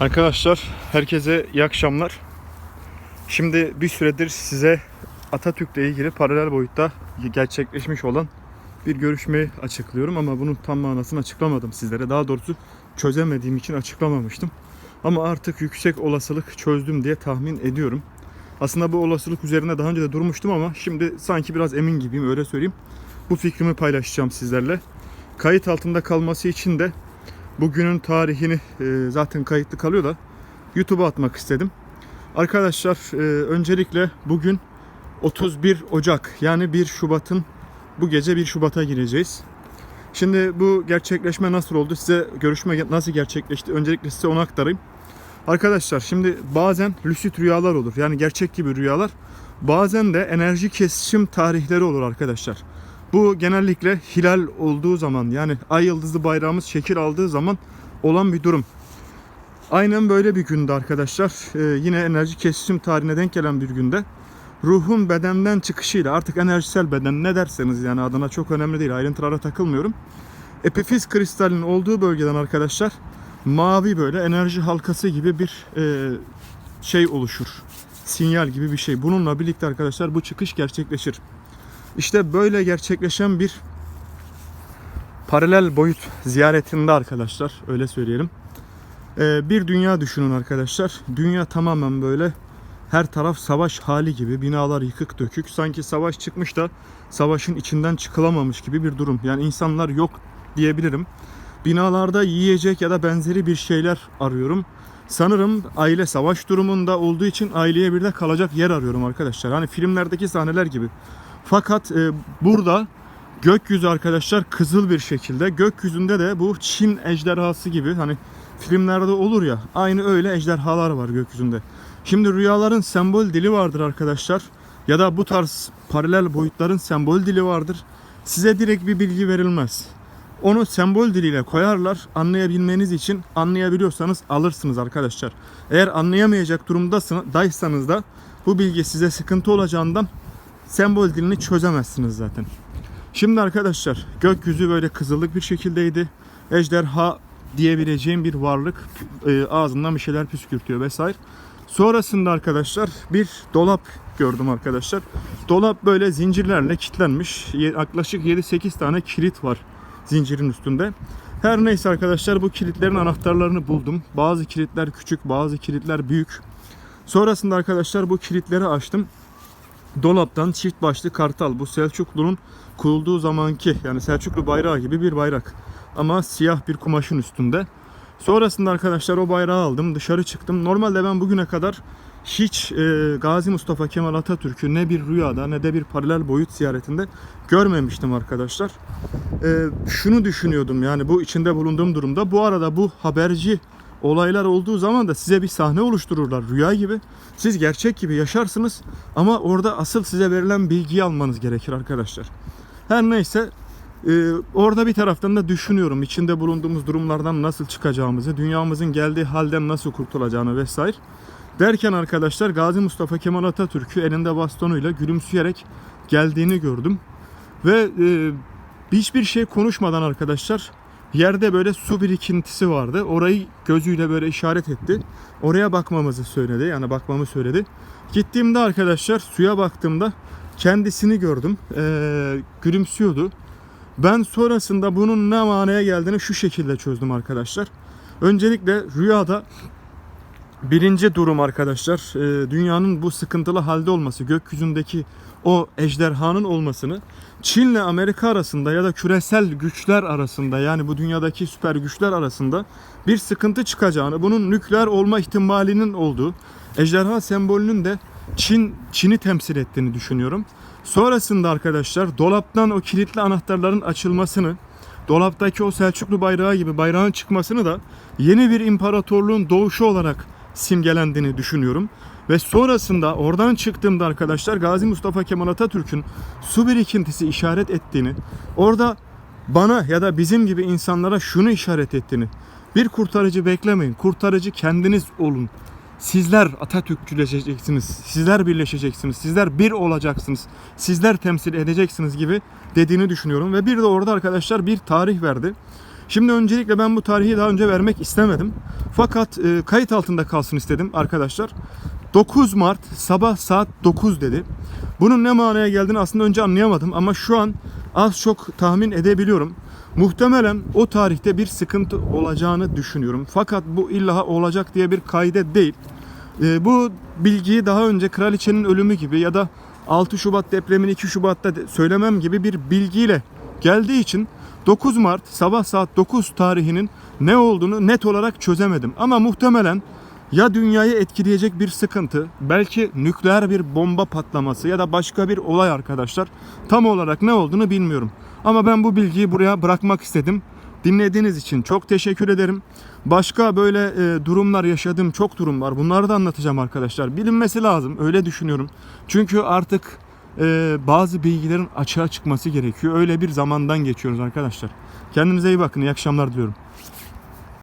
Arkadaşlar herkese iyi akşamlar. Şimdi bir süredir size Atatürk'le ilgili paralel boyutta gerçekleşmiş olan bir görüşmeyi açıklıyorum ama bunun tam manasını açıklamadım sizlere. Daha doğrusu çözemediğim için açıklamamıştım. Ama artık yüksek olasılık çözdüm diye tahmin ediyorum. Aslında bu olasılık üzerine daha önce de durmuştum ama şimdi sanki biraz emin gibiyim öyle söyleyeyim. Bu fikrimi paylaşacağım sizlerle. Kayıt altında kalması için de bugünün tarihini e, zaten kayıtlı kalıyor da YouTube'a atmak istedim. Arkadaşlar e, öncelikle bugün 31 Ocak yani 1 Şubat'ın bu gece 1 Şubat'a gireceğiz. Şimdi bu gerçekleşme nasıl oldu? Size görüşme nasıl gerçekleşti? Öncelikle size onu aktarayım. Arkadaşlar şimdi bazen lucid rüyalar olur. Yani gerçek gibi rüyalar. Bazen de enerji kesişim tarihleri olur arkadaşlar. Bu genellikle hilal olduğu zaman yani ay yıldızlı bayrağımız şekil aldığı zaman olan bir durum. Aynen böyle bir günde arkadaşlar e, yine enerji kesişim tarihine denk gelen bir günde ruhun bedenden çıkışıyla artık enerjisel beden ne derseniz yani adına çok önemli değil ayrıntılara takılmıyorum. Epifiz kristalinin olduğu bölgeden arkadaşlar mavi böyle enerji halkası gibi bir e, şey oluşur. Sinyal gibi bir şey. Bununla birlikte arkadaşlar bu çıkış gerçekleşir. İşte böyle gerçekleşen bir paralel boyut ziyaretinde arkadaşlar öyle söyleyelim. Ee, bir dünya düşünün arkadaşlar. Dünya tamamen böyle her taraf savaş hali gibi binalar yıkık dökük. Sanki savaş çıkmış da savaşın içinden çıkılamamış gibi bir durum. Yani insanlar yok diyebilirim. Binalarda yiyecek ya da benzeri bir şeyler arıyorum. Sanırım aile savaş durumunda olduğu için aileye bir de kalacak yer arıyorum arkadaşlar. Hani filmlerdeki sahneler gibi. Fakat e, burada gökyüzü arkadaşlar kızıl bir şekilde. Gökyüzünde de bu Çin ejderhası gibi hani filmlerde olur ya aynı öyle ejderhalar var gökyüzünde. Şimdi rüyaların sembol dili vardır arkadaşlar. Ya da bu tarz paralel boyutların sembol dili vardır. Size direkt bir bilgi verilmez. Onu sembol diliyle koyarlar. Anlayabilmeniz için anlayabiliyorsanız alırsınız arkadaşlar. Eğer anlayamayacak durumdaysanız da bu bilgi size sıkıntı olacağından sembol dilini çözemezsiniz zaten. Şimdi arkadaşlar gökyüzü böyle kızıllık bir şekildeydi. Ejderha diyebileceğim bir varlık e, ağzından bir şeyler püskürtüyor vesaire. Sonrasında arkadaşlar bir dolap gördüm arkadaşlar. Dolap böyle zincirlerle kilitlenmiş. Yaklaşık 7-8 tane kilit var zincirin üstünde. Her neyse arkadaşlar bu kilitlerin anahtarlarını buldum. Bazı kilitler küçük, bazı kilitler büyük. Sonrasında arkadaşlar bu kilitleri açtım dolaptan çift başlı kartal. Bu Selçuklu'nun kurulduğu zamanki yani Selçuklu bayrağı gibi bir bayrak. Ama siyah bir kumaşın üstünde. Sonrasında arkadaşlar o bayrağı aldım. Dışarı çıktım. Normalde ben bugüne kadar hiç e, Gazi Mustafa Kemal Atatürk'ü ne bir rüyada ne de bir paralel boyut ziyaretinde görmemiştim arkadaşlar. E, şunu düşünüyordum yani bu içinde bulunduğum durumda. Bu arada bu haberci olaylar olduğu zaman da size bir sahne oluştururlar rüya gibi. Siz gerçek gibi yaşarsınız ama orada asıl size verilen bilgiyi almanız gerekir arkadaşlar. Her neyse e, orada bir taraftan da düşünüyorum içinde bulunduğumuz durumlardan nasıl çıkacağımızı, dünyamızın geldiği halden nasıl kurtulacağını vesaire. Derken arkadaşlar Gazi Mustafa Kemal Atatürk'ü elinde bastonuyla gülümseyerek geldiğini gördüm. Ve e, hiçbir şey konuşmadan arkadaşlar Yerde böyle su birikintisi vardı. Orayı gözüyle böyle işaret etti. Oraya bakmamızı söyledi. Yani bakmamı söyledi. Gittiğimde arkadaşlar suya baktığımda kendisini gördüm. Ee, gülümsüyordu. Ben sonrasında bunun ne manaya geldiğini şu şekilde çözdüm arkadaşlar. Öncelikle rüyada birinci durum arkadaşlar e, dünyanın bu sıkıntılı halde olması, gökyüzündeki o ejderhanın olmasını Çin'le Amerika arasında ya da küresel güçler arasında yani bu dünyadaki süper güçler arasında bir sıkıntı çıkacağını, bunun nükleer olma ihtimalinin olduğu, ejderha sembolünün de Çin Çin'i temsil ettiğini düşünüyorum. Sonrasında arkadaşlar dolaptan o kilitli anahtarların açılmasını, dolaptaki o Selçuklu bayrağı gibi bayrağın çıkmasını da yeni bir imparatorluğun doğuşu olarak simgelendiğini düşünüyorum. Ve sonrasında oradan çıktığımda arkadaşlar Gazi Mustafa Kemal Atatürk'ün su birikintisi işaret ettiğini, orada bana ya da bizim gibi insanlara şunu işaret ettiğini, bir kurtarıcı beklemeyin, kurtarıcı kendiniz olun. Sizler Atatürkçüleşeceksiniz, sizler birleşeceksiniz, sizler bir olacaksınız, sizler temsil edeceksiniz gibi dediğini düşünüyorum. Ve bir de orada arkadaşlar bir tarih verdi. Şimdi öncelikle ben bu tarihi daha önce vermek istemedim. Fakat e, kayıt altında kalsın istedim arkadaşlar. 9 Mart sabah saat 9 dedi. Bunun ne manaya geldiğini aslında önce anlayamadım ama şu an az çok tahmin edebiliyorum. Muhtemelen o tarihte bir sıkıntı olacağını düşünüyorum. Fakat bu illa olacak diye bir kaide değil. Ee, bu bilgiyi daha önce kraliçenin ölümü gibi ya da 6 Şubat depremini 2 Şubat'ta söylemem gibi bir bilgiyle geldiği için 9 Mart sabah saat 9 tarihinin ne olduğunu net olarak çözemedim. Ama muhtemelen ya dünyayı etkileyecek bir sıkıntı, belki nükleer bir bomba patlaması ya da başka bir olay arkadaşlar. Tam olarak ne olduğunu bilmiyorum. Ama ben bu bilgiyi buraya bırakmak istedim. Dinlediğiniz için çok teşekkür ederim. Başka böyle e, durumlar yaşadığım çok durum var. Bunları da anlatacağım arkadaşlar. Bilinmesi lazım. Öyle düşünüyorum. Çünkü artık e, bazı bilgilerin açığa çıkması gerekiyor. Öyle bir zamandan geçiyoruz arkadaşlar. Kendinize iyi bakın. İyi akşamlar diliyorum.